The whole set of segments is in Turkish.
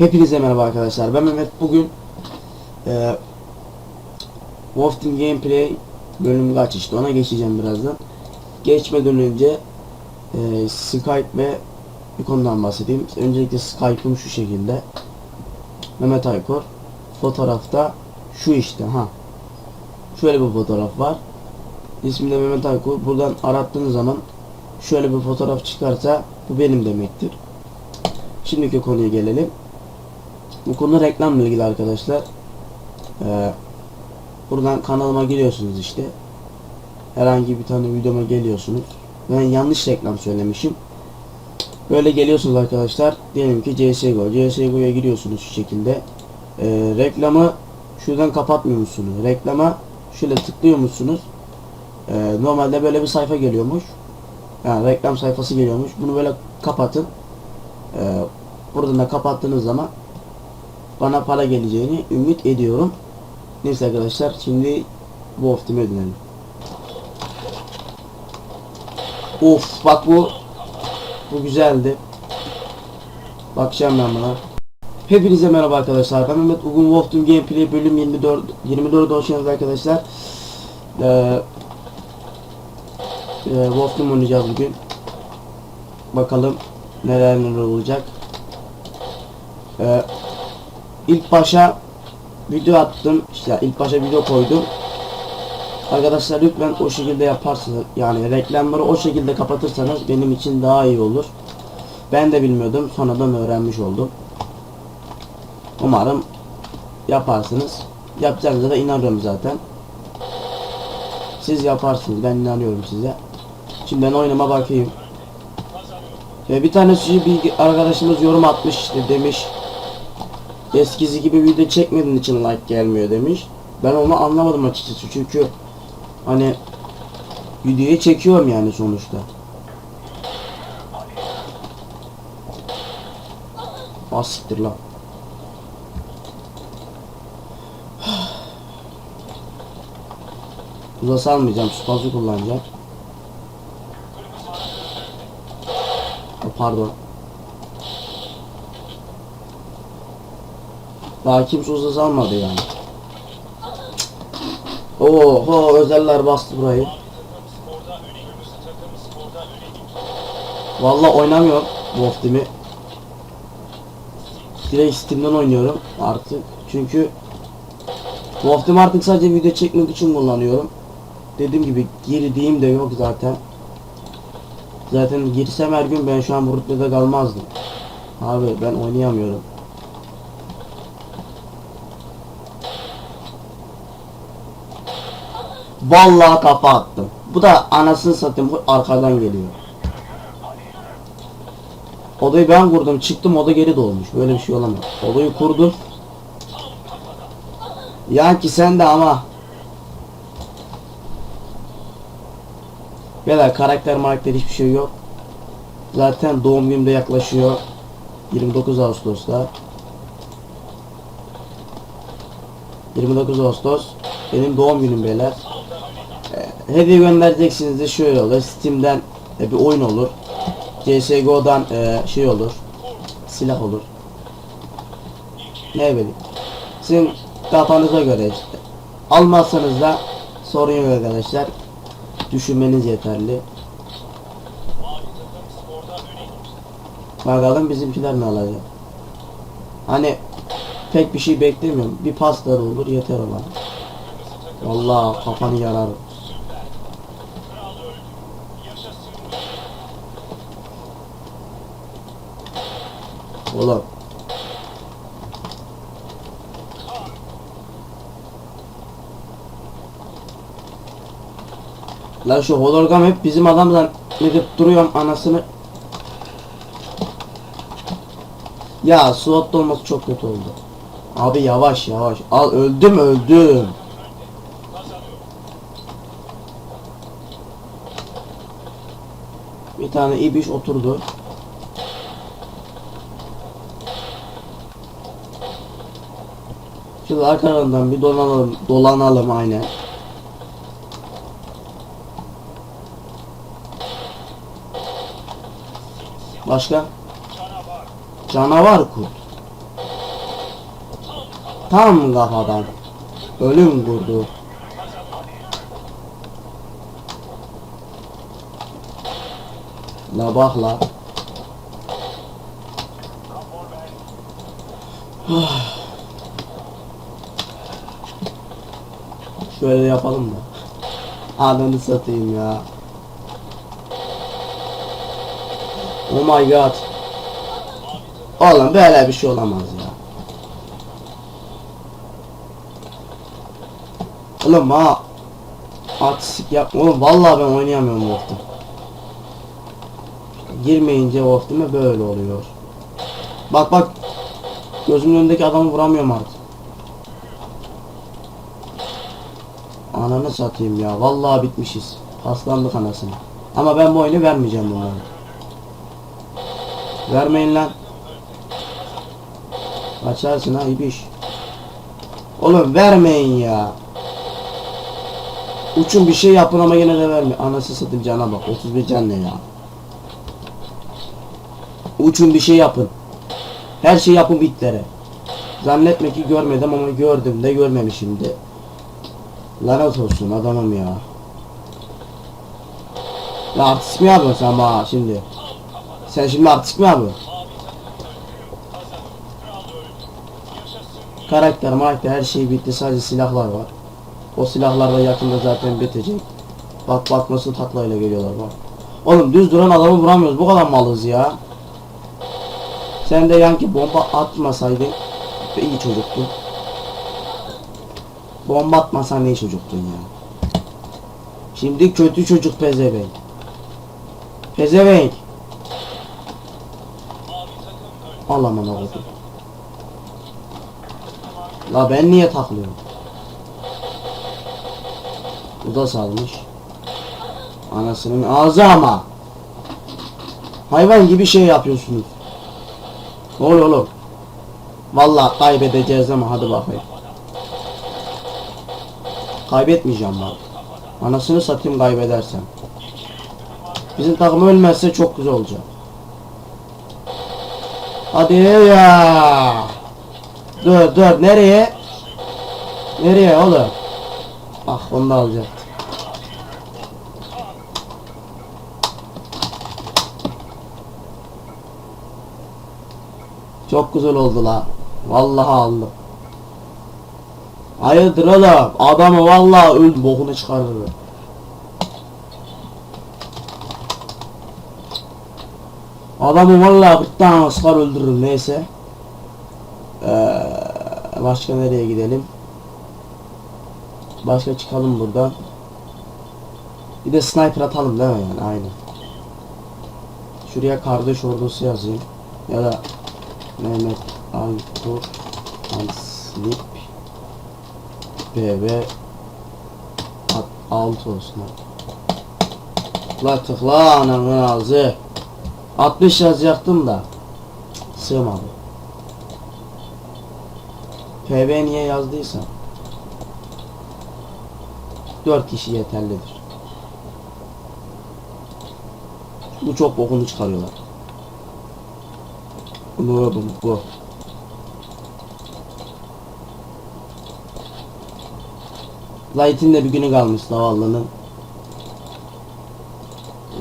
Hepinize merhaba arkadaşlar. Ben Mehmet. Bugün e, Wolf Gameplay bölümü kaç işte ona geçeceğim birazdan. Geçmeden önce e, Skype ve bir konudan bahsedeyim. Öncelikle Skype'ım şu şekilde. Mehmet Aykor. Fotoğrafta şu işte ha. Şöyle bir fotoğraf var. İsmi de Mehmet Aykor. Buradan arattığınız zaman şöyle bir fotoğraf çıkarsa bu benim demektir. Şimdiki konuya gelelim. Bu konu reklamla ilgili arkadaşlar. Ee, buradan kanalıma giriyorsunuz işte. Herhangi bir tane videoma geliyorsunuz. Ben yanlış reklam söylemişim. Böyle geliyorsunuz arkadaşlar. Diyelim ki CSGO. CSGO'ya giriyorsunuz şu şekilde. Ee, reklamı şuradan kapatmıyor musunuz? Reklama şöyle tıklıyor musunuz? Ee, normalde böyle bir sayfa geliyormuş. Yani reklam sayfası geliyormuş. Bunu böyle kapatın. Ee, buradan da kapattığınız zaman bana para geleceğini ümit ediyorum. Neyse arkadaşlar şimdi Wolf Team'e dönelim. Of bak bu bu güzeldi. Bakacağım ben buna. Hepinize merhaba arkadaşlar. Ben Mehmet. Bugün Wolf Gameplay bölüm 24 24 hoş arkadaşlar. Ee, e, Wolf oynayacağız bugün. Bakalım neler neler olacak. Ee, ilk başa video attım. İşte ilk başa video koydum. Arkadaşlar lütfen o şekilde yaparsınız. Yani reklamları o şekilde kapatırsanız benim için daha iyi olur. Ben de bilmiyordum. Sonradan öğrenmiş oldum. Umarım yaparsınız. Yapacağınıza da inanıyorum zaten. Siz yaparsınız. Ben inanıyorum size. Şimdi ben oynama bakayım. Ve bir tanesi bir arkadaşımız yorum atmış işte demiş. Eskisi gibi video çekmediğin için like gelmiyor demiş. Ben onu anlamadım açıkçası çünkü hani videoyu çekiyorum yani sonuçta. Ah siktir lan. Uzası almayacağım, spazı kullanacağım. Pardon. Daha kimse uzası almadı yani. Oho özeller bastı burayı. Valla oynamıyorum Wolf Team'i. Direkt Steam'den oynuyorum artık. Çünkü Wolf Team artık sadece video çekmek için kullanıyorum. Dediğim gibi girdiğim de yok zaten. Zaten girsem her gün ben şu an bu rütbede kalmazdım. Abi ben oynayamıyorum. Vallahi kafa attım. Bu da anasını satayım bu arkadan geliyor. Odayı ben kurdum çıktım oda geri dolmuş. Böyle bir şey olamaz. Odayı kurdum. Ya ki sen de ama. Beyler karakter marakter hiçbir şey yok. Zaten doğum günüm de yaklaşıyor. 29 Ağustos'ta. 29 Ağustos benim doğum günüm beyler. Hediye göndereceksiniz de şöyle olur. Steam'den e, bir oyun olur. CSGO'dan e, şey olur. Silah olur. Ne bileyim. Sizin kafanıza göre işte. Almazsanız da sorun yok arkadaşlar. Düşünmeniz yeterli. Bakalım bizimkiler ne alacak. Hani pek bir şey beklemiyorum. Bir pasta da olur yeter ona. Vallahi kafanı yararım. Oğlum. Lan şu hologram hep bizim adamdan edip duruyorum anasını. Ya slot olması çok kötü oldu. Abi yavaş yavaş. Al öldüm öldüm. Bir tane ibiş oturdu. Şimdi arkadan bir dolanalım, dolanalım aynen. Başka? Canavar kurt. Tam kafadan. Ölüm kurdu. La bak la. Şöyle yapalım da. Ananı satayım ya. Oh my god. Oğlum böyle bir şey olamaz ya. Oğlum ha artistik yapma oğlum vallahi ben oynayamıyorum Wolf'ta. Girmeyince Wolf değil mi böyle oluyor. Bak bak gözümün önündeki adamı vuramıyorum artık. Ananı satayım ya vallahi bitmişiz. Paslandık anasını. Ama ben bu oyunu vermeyeceğim bunlara. Vermeyin lan. Açarsın ha ibiş. Oğlum vermeyin ya. Uçun bir şey yapın ama yine de verme. Anası satayım cana bak. 31 can ne ya. Uçun bir şey yapın. Her şey yapın bitlere. Zannetme ki görmedim ama gördüm de görmemişim de. Lanet olsun adamım ya. Ya artist mi yapıyorsun sen bana şimdi? Sen şimdi artist mi yapıyorsun? Karakter, karakter her şey bitti sadece silahlar var. O silahlar da yakında zaten bitecek. Bak bak nasıl taklayla geliyorlar bak. Oğlum düz duran adamı vuramıyoruz bu kadar malız ya. Sen de yanki bomba atmasaydın iyi çocuktun. Bomba atmasan iyi çocuktun ya. Şimdi kötü çocuk pezevenk. Pezevenk. Allah bana oldu. La ben niye taklıyorum? Bu da salmış. Anasının ağzı ama. Hayvan gibi şey yapıyorsunuz. Ne oluyor oğlum? Vallahi kaybedeceğiz ama hadi bakayım. Kaybetmeyeceğim ben. Anasını satayım kaybedersem. Bizim takım ölmezse çok güzel olacak. Hadi ya. Dur dur nereye? Nereye oğlum? Ah onu da alacaktım. Çok güzel oldu la. Vallahi aldım. Hayırdır oğlum? Adamı vallahi öldü bokunu çıkarır. Adamı vallahi 40 tane sıkar öldürürüm neyse. Ee, başka nereye gidelim? Başka çıkalım buradan. Bir de sniper atalım değil mi yani aynen. Şuraya kardeş ordusu yazayım. Ya da Mehmet Altur Hanslip BB alt olsun. Tıkla tıkla ananın ağzı. 60 yazacaktım da sığmadı. PB niye yazdıysam 4 kişi yeterlidir. Bu çok bokunu çıkarıyorlar. Bu bu bu Light'in de bir günü kalmış zavallının.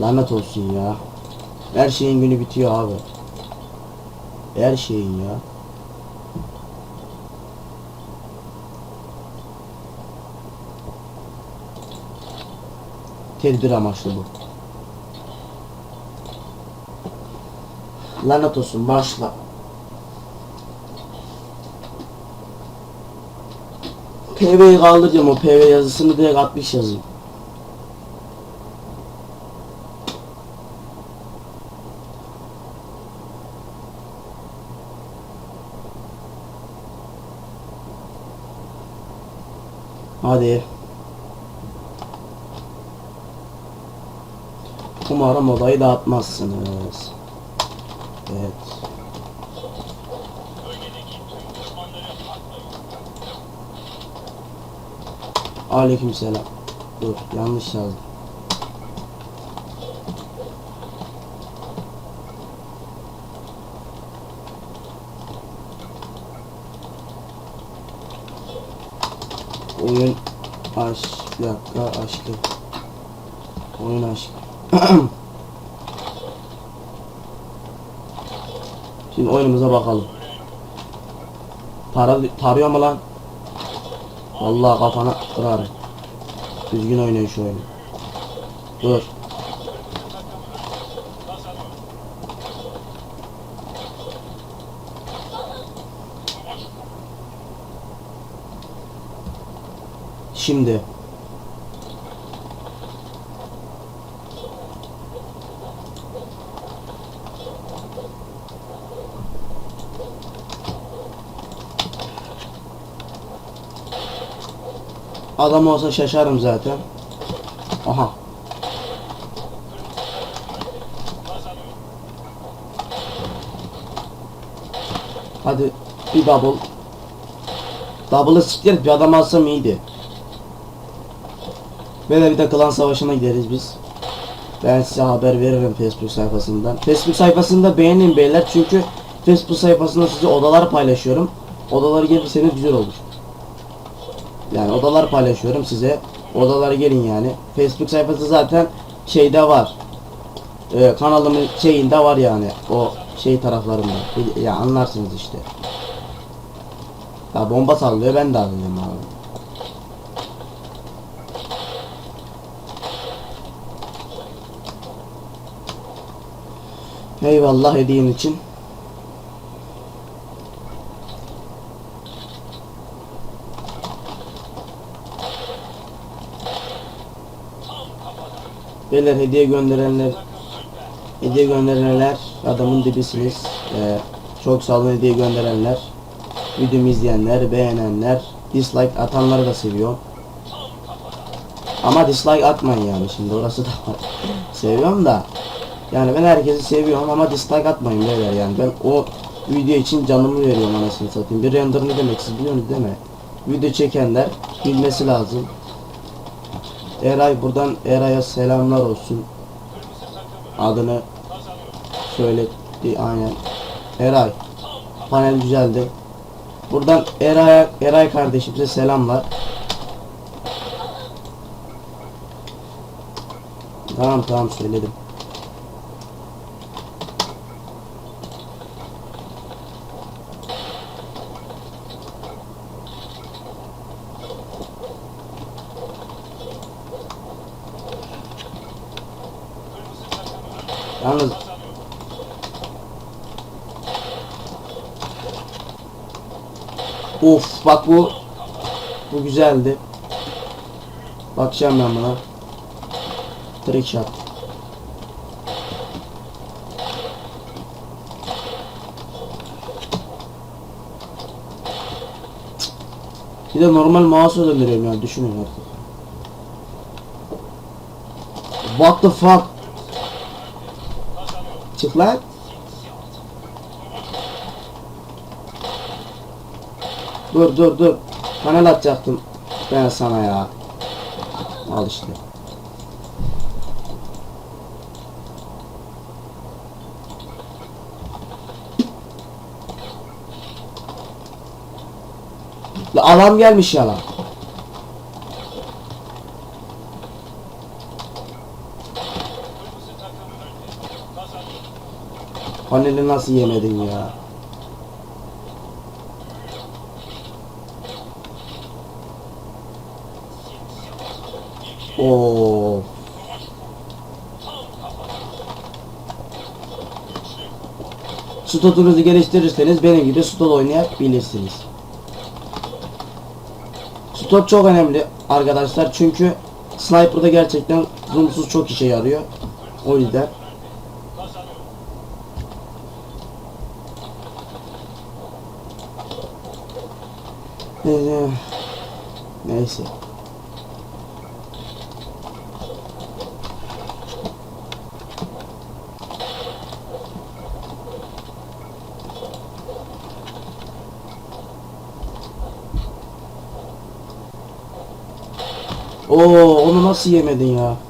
Lanet olsun ya. Her şeyin günü bitiyor abi. Her şeyin ya. Tedbir amaçlı bu. Lanet olsun başla. PV'yi kaldıracağım o PV yazısını direkt 60 yazayım. Hadi. Umarım odayı dağıtmazsınız. Evet. Aleykümselam. Dur yanlış yazdım. Oyun aşk. Dakika aşkı. Oyun aşk. Şimdi oyunumuza bakalım. Para tarıyor mu lan? Vallahi kafana kırarım. Düzgün oynayın şu oyunu. Dur. Şimdi. Adam olsa şaşarım zaten. Aha. Hadi bir double. Double'ı siktir bir adam alsam iyiydi. Böyle bir de klan savaşına gideriz biz. Ben size haber veririm Facebook sayfasından. Facebook sayfasında beğenin beyler çünkü Facebook sayfasında size odalar paylaşıyorum. Odaları gelirseniz güzel olur. Yani odalar paylaşıyorum size. Odalara gelin yani. Facebook sayfası zaten şeyde var. Ee, kanalımın şeyinde var yani. O şey taraflarında. Ya anlarsınız işte. Ya bomba sallıyor ben de alıyorum abi. Eyvallah hediyen için. Beyler hediye gönderenler hediye gönderenler adamın dibisiniz. Ee, çok sağ olun hediye gönderenler. Videomu izleyenler, beğenenler, dislike atanları da seviyor. Ama dislike atmayın yani şimdi orası da var. Seviyorum da. Yani ben herkesi seviyorum ama dislike atmayın beyler yani ben o video için canımı veriyorum anasını satayım. Bir render ne demek siz biliyorsunuz değil mi? Video çekenler bilmesi lazım. Eray buradan Eray'a selamlar olsun. Adını söyletti aynen. Eray. Panel güzeldi. Buradan Eray Eray kardeşimize selamlar. Tamam tamam söyledim. Yalnız Of bak bu bu güzeldi. Bakacağım ben buna. Trick shot. Bir de normal mouse öldürüyorum ya düşünün artık. What the fuck? Çık. Dur dur dur. Panel atacaktım ben sana ya. Al işte. La alan gelmiş ya Paneli nasıl yemedin ya? Oo. Stotunuzu geliştirirseniz benim gibi stot oynayabilirsiniz. Stot çok önemli arkadaşlar çünkü sniper'da gerçekten zoomsuz çok işe yarıyor. O yüzden Neyse. Neyse. Oo, onu nasıl yemedin ya?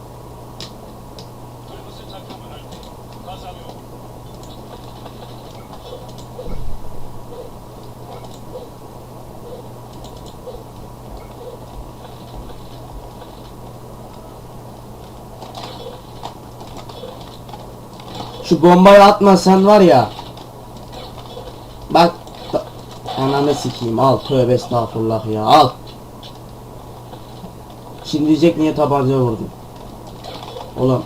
Şu bombayı atmasan var ya. Bak. Ananı sikeyim al. Tövbe estağfurullah ya al. Şimdi diyecek niye tabanca vurdun. Oğlum.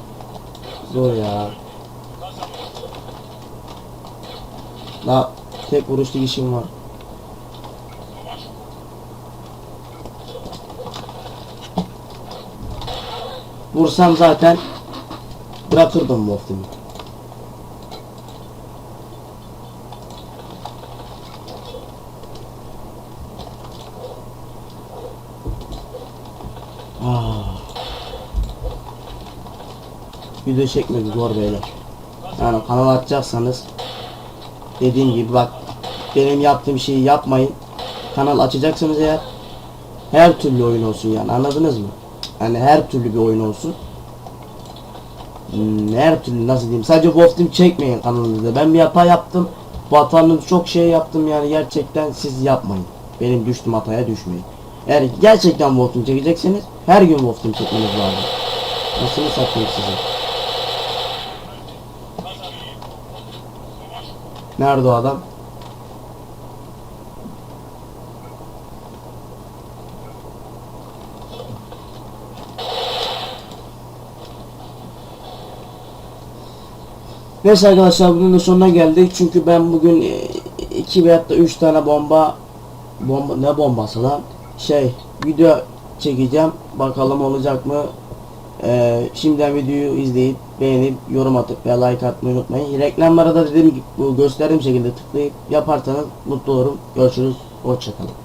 Zor ya. La tek vuruşlu işim var. Vursam zaten bırakırdım Wolf'u. Ah. Video çekmek zor beyler. Yani kanal açacaksanız dediğim gibi bak benim yaptığım şeyi yapmayın. Kanal açacaksınız eğer her türlü oyun olsun yani anladınız mı? Yani her türlü bir oyun olsun. Hmm, her türlü nasıl diyeyim sadece Wolf çekmeyin kanalınızda. Ben bir hata yaptım. Bu hatanın çok şey yaptım yani gerçekten siz yapmayın. Benim düştüm hataya düşmeyin. Eğer gerçekten Wolf çekecekseniz her gün Wolf çekmeniz lazım. Nasıl satayım size? Nerede o adam? Neyse arkadaşlar bugün de sonuna geldik. Çünkü ben bugün e, iki veyahut da üç tane bomba bomba ne bombası lan? Şey video çekeceğim. Bakalım olacak mı? Ee, şimdiden videoyu izleyip beğenip yorum atıp ve like atmayı unutmayın. Reklamlara da dediğim gibi gösterdiğim şekilde tıklayıp yaparsanız mutlu olurum. Görüşürüz. Hoşçakalın.